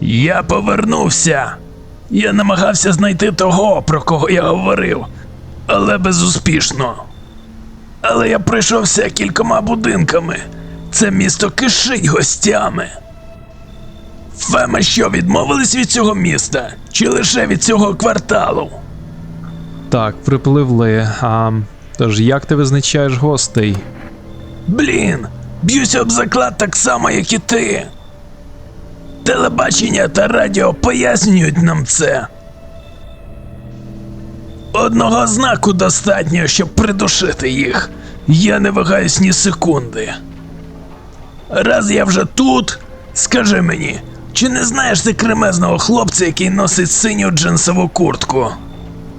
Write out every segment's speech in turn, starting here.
Я повернувся. Я намагався знайти того, про кого я говорив, але безуспішно. Але я пройшовся кількома будинками. Це місто кишить гостями. Феми що відмовились від цього міста? Чи лише від цього кварталу? Так, припливли. А тож як ти визначаєш гостей? Блін, б'юся об заклад так само, як і ти. Телебачення та радіо пояснюють нам це. Одного знаку достатньо, щоб придушити їх. Я не вагаюсь ні секунди. Раз я вже тут, скажи мені, чи не знаєш ти кремезного хлопця, який носить синю джинсову куртку?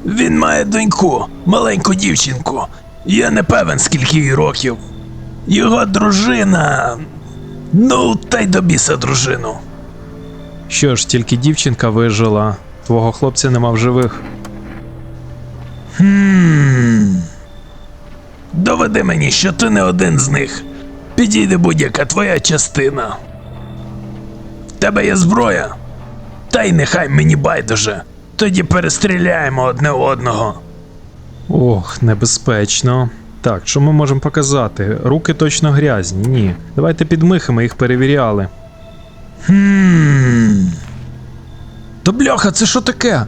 Він має доньку, маленьку дівчинку. Я не певен, скільки їй років. Його дружина. Ну, та й до біса дружину. Що ж, тільки дівчинка вижила, твого хлопця нема в живих. Хм. Доведи мені, що ти не один з них. Підійде будь-яка твоя частина. В тебе є зброя. Та й нехай мені байдуже. Тоді перестріляємо одне одного. Ох, небезпечно. Так, що ми можемо показати? Руки точно грязні, ні. Давайте підмихами їх перевіряли. Хм. Та бляха, це що таке?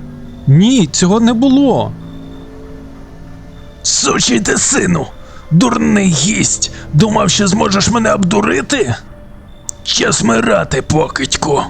Ні, цього не було. Сучий ти сину, дурний гість, думав, що зможеш мене обдурити? Час мирати, покидьку.